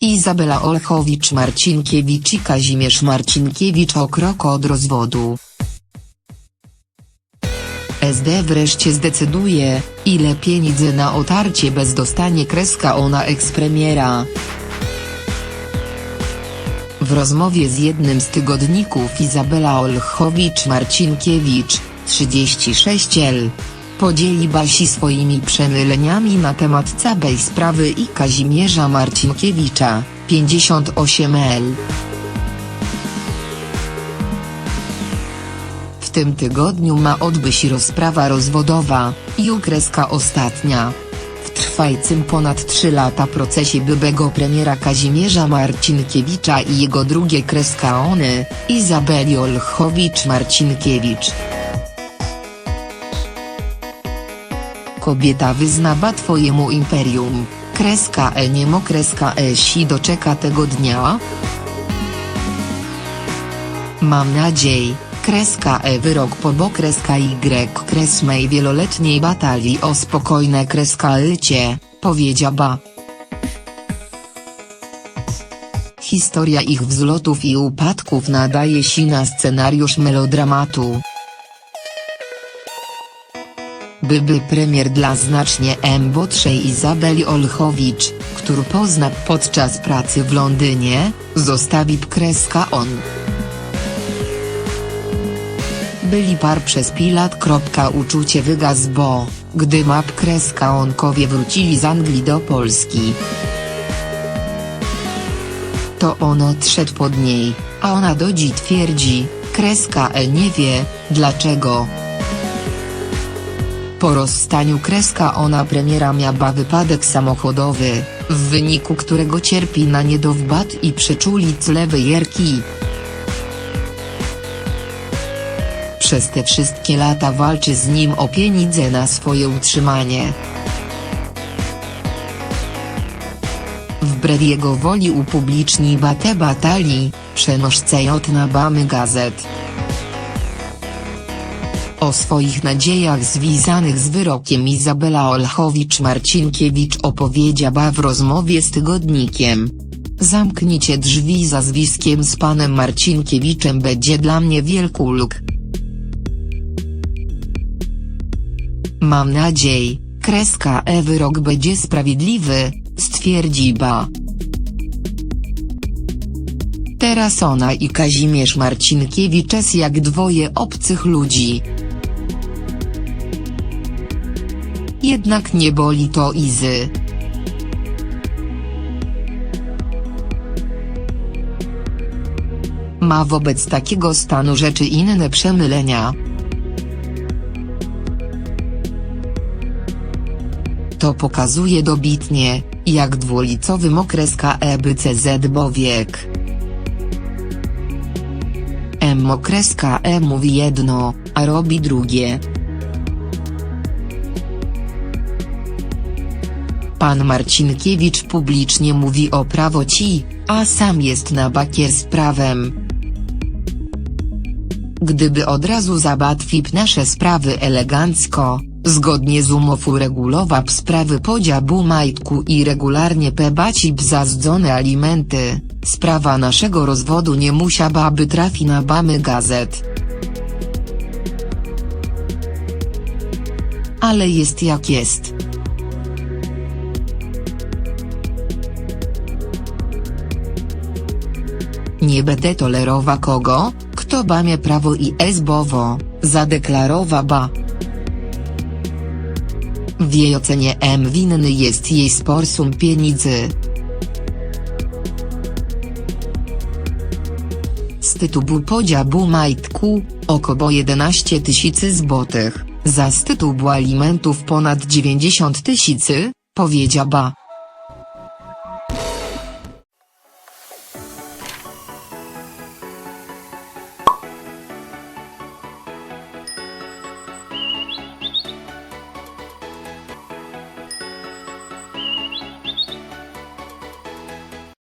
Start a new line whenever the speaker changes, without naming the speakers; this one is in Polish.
Izabela Olchowicz Marcinkiewicz i Kazimierz Marcinkiewicz o krok od rozwodu. SD wreszcie zdecyduje, ile pieniędzy na otarcie bez dostanie kreska ona ekspremiera. W rozmowie z jednym z tygodników Izabela Olchowicz-Marcinkiewicz, 36L, podzieli Basi swoimi przemyleniami na temat całej sprawy i Kazimierza Marcinkiewicza, 58L. W tym tygodniu ma odbyć rozprawa rozwodowa, i ukreska ostatnia. Trwającym ponad 3 lata procesie byłego premiera Kazimierza Marcinkiewicza i jego drugie kreska Ony, Izabeli Olchowicz-Marcinkiewicz. Kobieta wyznaba twojemu imperium, kreska E niemo kreska E si doczeka tego dnia? Mam nadzieję, kreska E wyrok po bo kreska Y kres mej wieloletniej batalii o spokojne kreska lycie, powiedziała. Historia ich wzlotów i upadków nadaje się na scenariusz melodramatu. Byby premier dla znacznie młodszej Izabeli Olchowicz, który pozna podczas pracy w Londynie, zostawi kreska on. Byli par przez pilat. Uczucie wygas bo, gdy map kreska onkowie wrócili z Anglii do Polski. To on odszedł pod niej, a ona do twierdzi, kreska E nie wie, dlaczego. Po rozstaniu kreska ona premiera miała wypadek samochodowy, w wyniku którego cierpi na niedowbad i przeczulic lewej jerki. Przez te wszystkie lata walczy z nim o pieniądze na swoje utrzymanie. Wbrew jego woli upubliczni batę batali, przenoszce od na bamy gazet. O swoich nadziejach związanych z wyrokiem Izabela Olchowicz-Marcinkiewicz opowiedziała w rozmowie z tygodnikiem. Zamknijcie drzwi za zwiskiem z panem Marcinkiewiczem będzie dla mnie wielku luk. Mam nadzieję, kreska E wyrok będzie sprawiedliwy, stwierdzi ba. Teraz ona i Kazimierz Marcinkiewicz jest jak dwoje obcych ludzi. Jednak nie boli to Izy. Ma wobec takiego stanu rzeczy inne przemylenia. To pokazuje dobitnie, jak dwulicowym okreska EBCZ bowiek. M okreska E mówi jedno, a robi drugie. Pan Marcinkiewicz publicznie mówi o prawo ci, a sam jest na bakier z prawem. Gdyby od razu załatwił nasze sprawy elegancko, zgodnie z umów uregulował sprawy podziału majtku i regularnie pebaci za zdzone alimenty, sprawa naszego rozwodu nie musiałaby trafi na bamy gazet. Ale jest jak jest. Nie będę tolerowa kogo, kto bamie prawo i esbowo, zadeklarowa ba. W jej ocenie M winny jest jej sporsum pieniędzy. Z tytułu podziału majtku, około 11 tysięcy złotych, za z tytułu alimentów ponad 90 tysięcy, powiedziała.